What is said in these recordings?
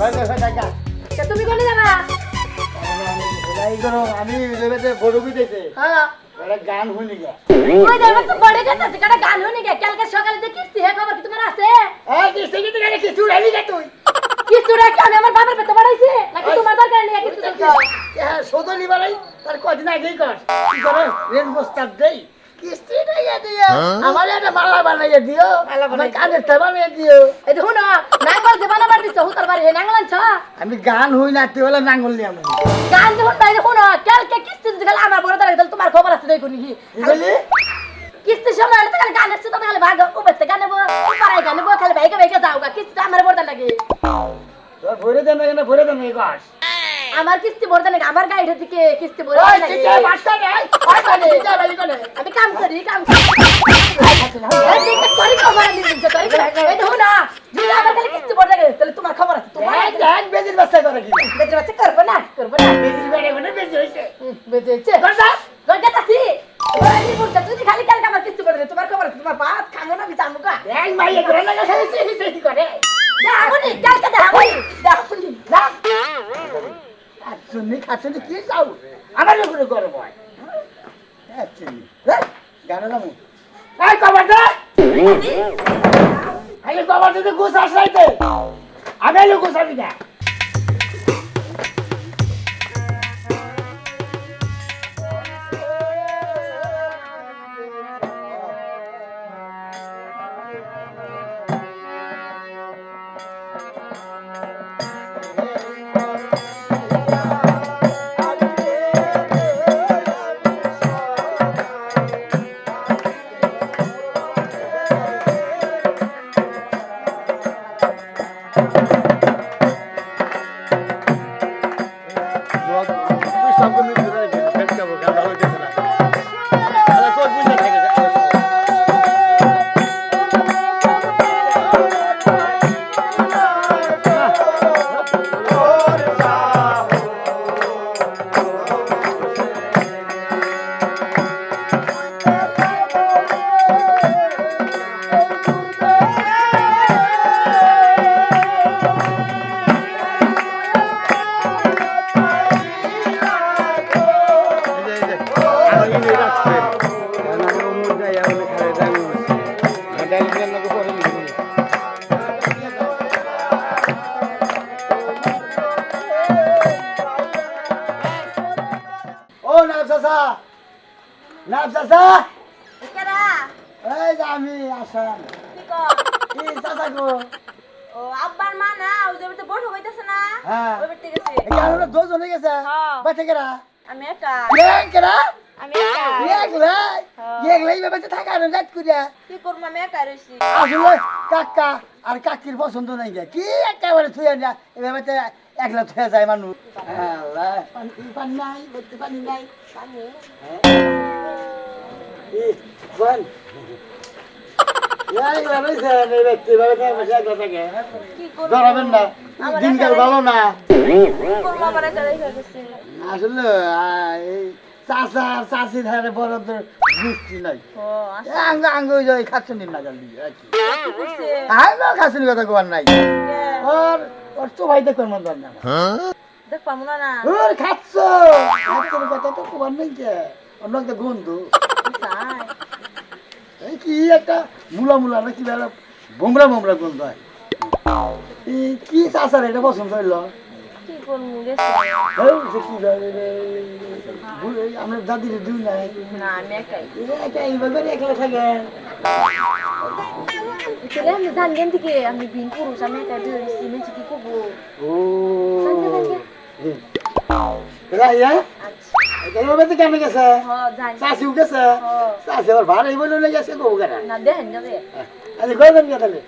তুমি কোনে যাবা? আমি বড় হ্যাঁ। গান শুনি গা। ওই দেখো তো বড় কথা আছে কাটা গান হনি গে। কালকে সকালে যে কিস্তি হে খবর কি তোমার আছে? এই কিস্তি উড়াইলি গা তুই। কিস্তিটা কি আমি আমার বাবার পেতে বাড়াইছি নাকি তোমার দরকার নেই কিস্তি চলছে? হ্যাঁ সদলি বাড়াই তার কদিন আগেই কর। কি করে? রেন বস্তার দেই। কিস্তি নাই দিও আমার একটা মালা বানাইয়ে দিও। আমার কানের বানিয়ে দিও। এই দেখুন নাঙ্গল যে বানাবার দিছ হুতার বাড়ি হে নাঙ্গল আনছ আমি গান হই না তুই বলে নাঙ্গল নিয়ে আমি গান যখন ভাই দেখুন কালকে কিস্তি যদি খালি আমার বড় দাঁড়াই তোমার খবর আছে দেখুন কি বলি কিস্তি সময় হলে তো খালি গান আসছে তুমি খালি ভাগ উপরে গান নেব পাড়ায় গান নেব খালি ভাইকে ভাইকে যাও গা কিস্তি আমার বড় লাগে। তোর ভরে দেন না ভরে দেন এই গাছ আমার কিস্তি ভরতে নাকি আমার গাড়ির দিকে কিস্তি ভরে ওই নাকি চিঠি নাই ওই মানে চিঠি বালি কোনে আমি কাম করি কাম করি। করি করি এই দেখো না যদি আমার খালি কিস্তি ভরতে লাগে তাহলে তোমার খবর আছে তোমার দেখ বাসটা করে কি? বেঁচে বাচ্চা করব না করব না। বেজির বেড়ে মানে বেজি হইছে বেঁচেছে গঙ্গা চাষি আমি বলছি? তুই খালি কালকে আমার কিস্তি ভরতে তোমার খবর তোমার ভাত খাব না জানব কা দেখ মাইয়ে করে না করে। দেখুনি কালকে দেখুনি দেখুনি না খাচ্ছনি খাচ্ছনি কি চাও? আমার উপরে গরম হয়। এই আসলাইতে আমি এলো গোসাবি না। নাম চাচা এই যে আমি আসাম। কি চাচা গো ও আব্বার মা না ওই যে বাড়িতে বড় হইতাছে না। হ্যাঁ। ওই বাড়িতে গেছে এই আমরা দুজন গেছে। বাচ্চা আমি একা এক কেরা আমি একা এক লাই এক থাকা আর রাত করিয়া কি করব আমি একা রইছি আসলে কাকা আর কাকির পছন্দ নাই কি একেবারে থুয়ে না এভাবে একলা থুয়ে যায় মানুষ। ধরাবেন না দিনকাল ভালো না। গেছে। আসলে হারে বড়দের দৃষ্টি নাই। ও আঙ্গ আঙ্গ ওই না জানলি আর খাচ্ছনি কথা কোয়ার নাই। ওর ওর তো ভাই দেখবার মন না। দেখ পাবো না না। ওর খাচ্ছ! খাচ্ছনি কথা তো কোয়ার নেই কে অন্য একটা গন্ধু। এই কি একটা মুলা মুলা না কি বেলা? বোমরা বোমরা গন্ধ হয়। কি এটা পছন্দ হইল? আমরা দাদির দুই নাই। না আমি একাই। একলা থাকেন। তাহলে আমি জানলেন থেকে আমি বিন পুরুষ আমি একা দিয়ে রইছি মেয়েছি কি করব ও জানকে জানকে এরা ইয়া আচ্ছা এইভাবে তো কেমন গেছে হ জানি চাষিও গেছে হ চাষি আবার ভাড়াই বলে নিয়ে গেছে গো কেনা না দেখেন যাবে আরে গেলেন কে তাহলে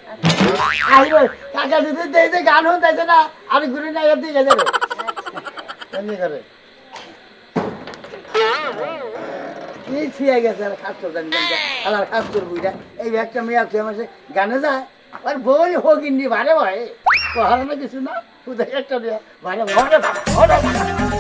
আইব কাকা দিদি দেই দে গান হন তাইছে না আর ঘুরে না এর দিকে যাবে এমনি করে কি ছিয়া গেছে, আর খাচ্ছ জানি আর খাচ্ছর বুইরা এই একটা মেয়ে আছে আমার গানে যায়, আর বই হোগিনি ভারে ভাই কহার না কিছু না, কোথায় একটা ভারে ভারে ভারে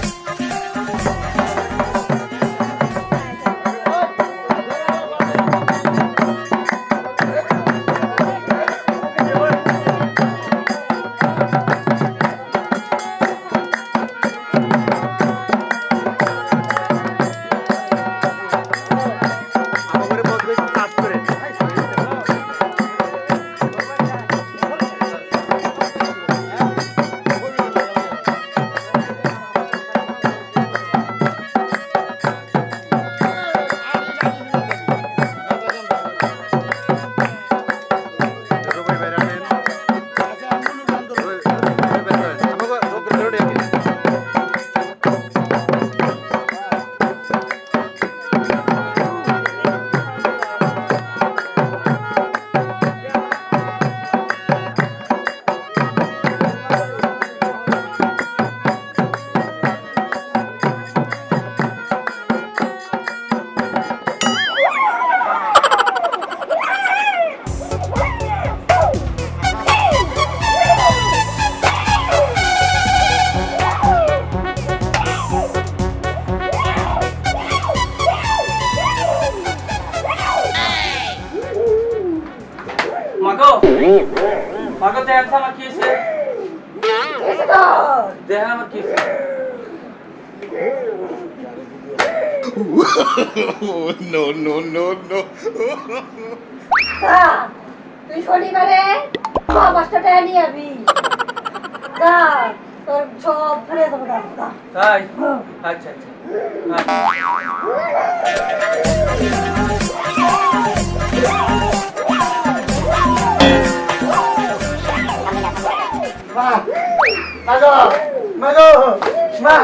মাগো। মাগো দেখেন আমার কি হয়েছে দেখেন আমার কি হয়েছে no no no no. তুই শনিবারে পাঁচটা নিয়ে যাবি। আচ্ছা। আচ্ছা।, আচ্ছা। মাগো মাগো মা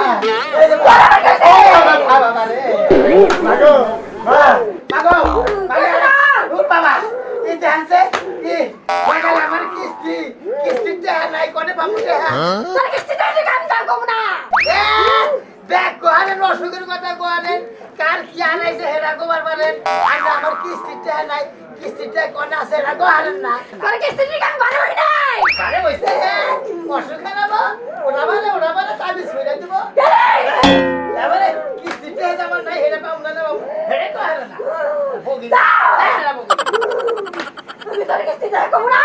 মাগো মা মাগো মাগো বাবা এই জানছে কি লাগাল আমার কিস্তি কিস্তি যা নাই কোনে বাবু রে তোর কিস্তি দেয় না, আমি যাব না দেখ কোহারেন অসুখের কথা কোহারেন কার কি আনাইছে হেরা গোবার পারেন আমার কিস্তিটা নাই কিস্তিটা কোনে আছে হেরা গোহারেন না তোর কিস্তি দিকে আমি ভালো হই নাই আরে বইছে অসুখ খারাপ ওটা ওটা তাবিজ ফিরে দিব। তারপরে কিস্তিটা আমার নাই হেরা পাবো না বাবু। হেরে কোহারেন না। ভোগি হেরা ভোগি আমি তোর কিস্তি দেবো না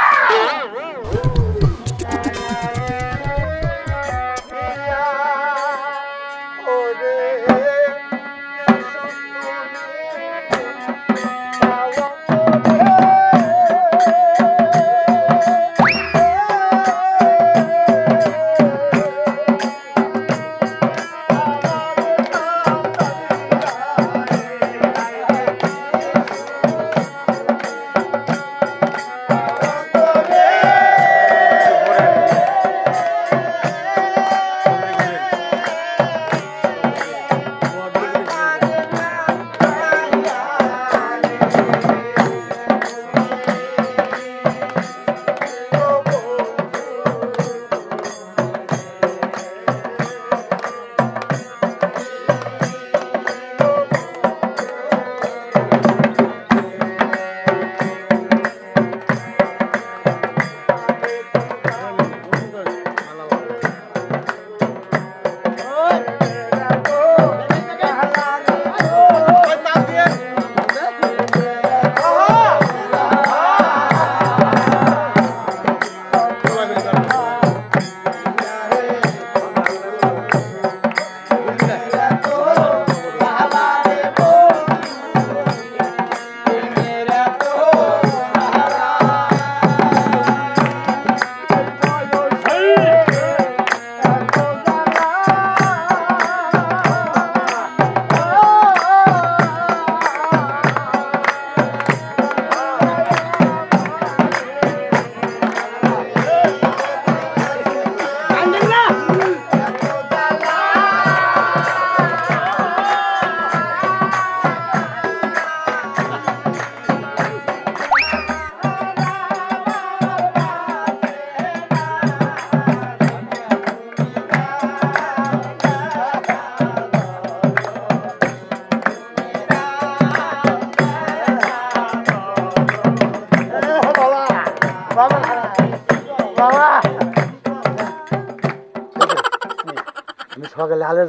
সকালে আলে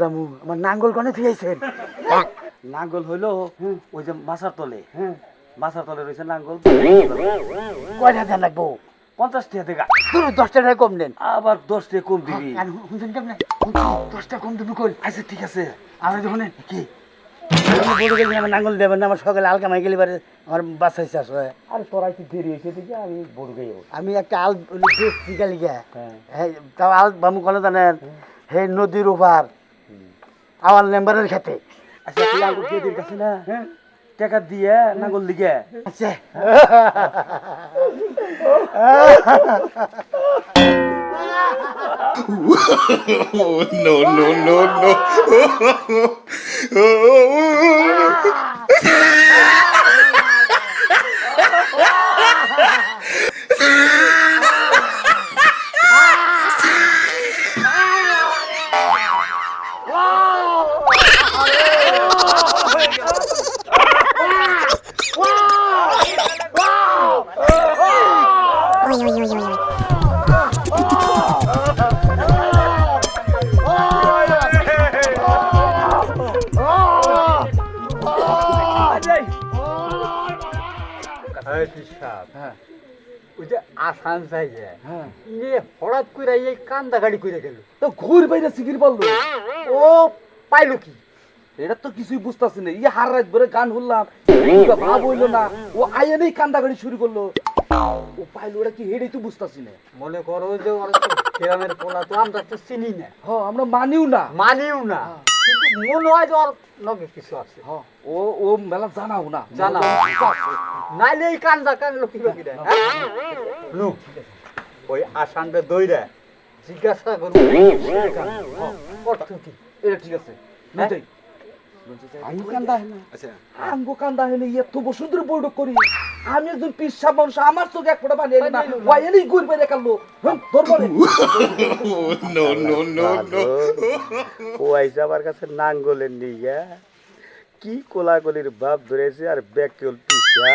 আমার নাঙ্গল কনে ফিরেছেন নাঙ্গল হইল ওই যে মাছার তলে। হ্যাঁ। মাছার তলে রয়েছে নাঙ্গল। কয়টা দেন লাগবো? পঞ্চাশ টাকা দেখা তুমি দশটা টাকা কম দেন আবার দশ টাকা কম দিবি। শুনছেন কেমন? দশটা কম দেবো কই? আচ্ছা ঠিক আছে। আমি যখন কি? আমি বলে গেছি আমার নাঙ্গল দেবেন না আমার সকালে গেলে আমার বাসায় চাষ হয়। আর তোরা একটু দেরি হয়েছে আমি বড় গেই আমি একটা আল টিকা লিখা হ্যাঁ। হ্যাঁ তাও আল বামু কোনো জানেন হে নদীর ওপার আমার মেম্বারের খেতে আচ্ছা তুই আঙ্গুর দিয়ে কাছে না? টাকা দিয়ে নাঙ্গল দিকে? আচ্ছা। No, no, no, no. হঠাৎ করে এই কান্দা গাড়ি করে গেল তো ঘুর বাইরে সিগির বলল ও কি? এটা তো কিছুই বুঝতেছে না। ইয়ে হার রাত ভরে গান শুনলাম। ভাব হইল না ও আয়নেই কান্দা গাড়ি শুরু করল। ও পাইলো ওরা কি হেডেই তো বুঝতেছি না মনে করো যে ওরা গ্রামের পোলা তো আমরা তো চিনি না হ আমরা মানিও না মানিও না কিন্তু মনে হয় যে ওর লগে কিছু আছে হ ও ও মেলা জানাও না জানা নাইলে এই কান্দা কান্দলো কি বাকি নু ওই আসানটা দইরা জিজ্ঞাসা করব অর্থ কি এটা ঠিক আছে নইতাই আমি কান্দা হেনা আচ্ছা। আঙ্গো কান্দা হেনে এত বসুন্ধর বৈঠক করি। আমি একজন পিসা মানুষ আমার চোখে এক ফোঁটা পানি এলো না। ওয়াই হ্যাঁ তোর বলে. ও আইসে আমার কাছে নাঙ্গলের নিগা কি কোলাকলির ভাব ধরেছে আর ব্যাকল পিসা।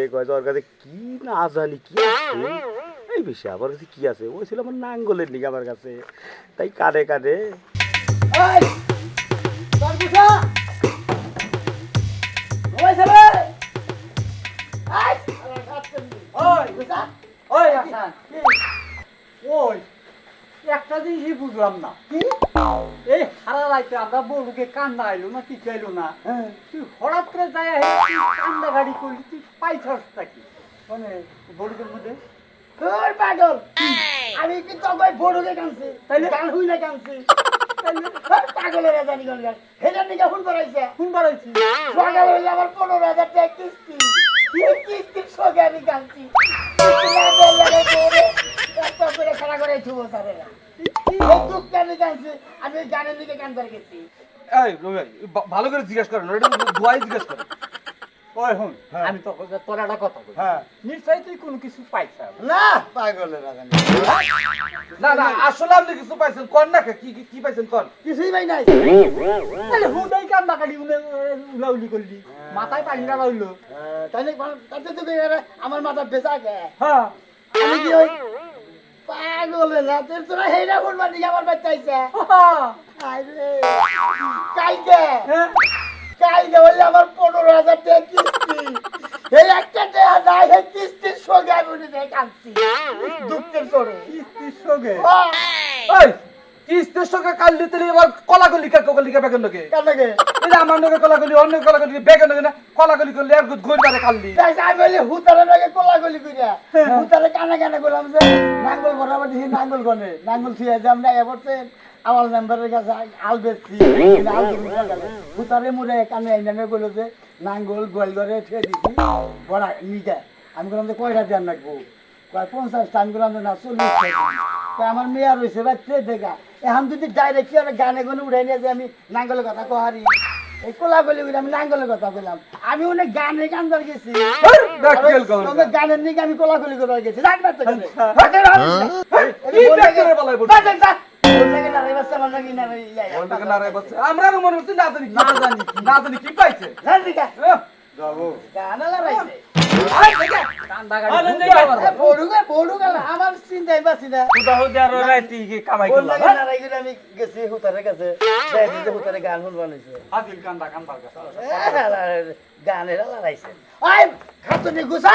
এই কয় যে ওর কাছে কি না জানি কি আছে। এই বিষয় আমার কাছে কি আছে? ওই ছিল আমার নাঙ্গলের নিগা আমার কাছে। তাই কানে কানে ওই তোর বুঝা ওই ছেলে আই আলার খাচ্ছেন ওই ওই ওই একটা জিনিসই বুঝলাম না। এই সারা রাইতে আমরা বউকে কান্দা আইলো না কিছু আইলো না। হ্যাঁ। তুই হঠাৎ করে যাই কান্দা গাড়ি করলি তুই পাইছস নাকি? মানে বড়ুকের মধ্যে? তোর পাগল। আমি কি তো কই বড়কে কানছি? তাইলে? গান হুই না কানছি? তাইলে তোর পাগলের জানি গান গান হেজার নিকা ফুল করাইছে কোন বাড়াইছি। সকাল হইলে আমার পনেরো হাজার টাকা কিস্তি। কিস্তির সঙ্গে আমি একটা করে করে দুঃখ গানের দিকে গেছি। এই ভালো করে জিজ্ঞেস করেন। ধোয়াই জিজ্ঞেস করেন। ওই হুন? আমি তো তোর একটা কথা বলি। হ্যাঁ। নিশ্চয়ই তুই কোনো কিছু পাইছ? না পাগলের না না আসলে আপনি কিছু পাইছেন কন না কি কি- পাইছেন কন? কিছুই নাই। হুদাই উলাউলি করলি। মাথায় পানি না রইল তাইলে তাতে তো আমার মাথা বেচা গে। হ্যাঁ। আমি কি ওই পাগলে না তোর বলবার দিকে আমার বাচ্চা আইছে আরে কালকে? হ্যাঁ। কালকে বললে আমার পনেরো হাজার টাকা কিস্তি। এই একটা টাকা নাই এই কিস্তির সঙ্গে আমি উঠে দিয়ে কাঁদছি। দুঃখের কিস্তির সঙ্গে? কিস্তের সঙ্গে এবার কলাকলি কা কলাকলি কা বেগন নকে? কান্নাকে আমার নকে কলাকলি অন্য কলাকলি বেগন নকে না? কলাকলি করলে আর ঘুর বারে কাললি আমি বলি হুতারে নাকি কোলাগুলি করিয়া হুতারে কানা যে নাঙ্গল বরাবর দিছি নাঙ্গল গনে। নাঙ্গল থুয়ে যে আমরা এবারছেন আমার মেম্বারের কাছে আল বেচছি আল হুতারে মুড়ে কানে আইনামে বলল যে নাঙ্গল গোয়াল ঘরে থুয়ে দিছি বড়া নিটা আমি বললাম যে কয়টা দেন রাখব? কয় পঞ্চাশটা। আমি বললাম যে না চল্লিশ আমার মেয়া রয়েছে বাচ্চা দেখা এখন যদি ডাইরেক্ট কি গানে গনে উঠাই নিয়ে যে আমি নাঙ্গলের কথা কহারি। এই কোলাগুলি করে আমি নাঙ্গলের কথা বললাম আমি অনেক গানে গান ধরে গেছি কেল কল গানের নিকে আমি কোলাকুলি করে। গেছি রাখবে তো করে কি বেগরে বলাই বল ওটাকে নারাই বলছে আমরা মনে হচ্ছে না জানি না জানি না জানি কি পাইছে হ্যাঁ? কান্দা গাড়ি আমার চিন্তাই বাসি না। কামাই নারাই আমি গেছি কাছে। হুতারে গান কাছে। গানের খাতুনি গুসা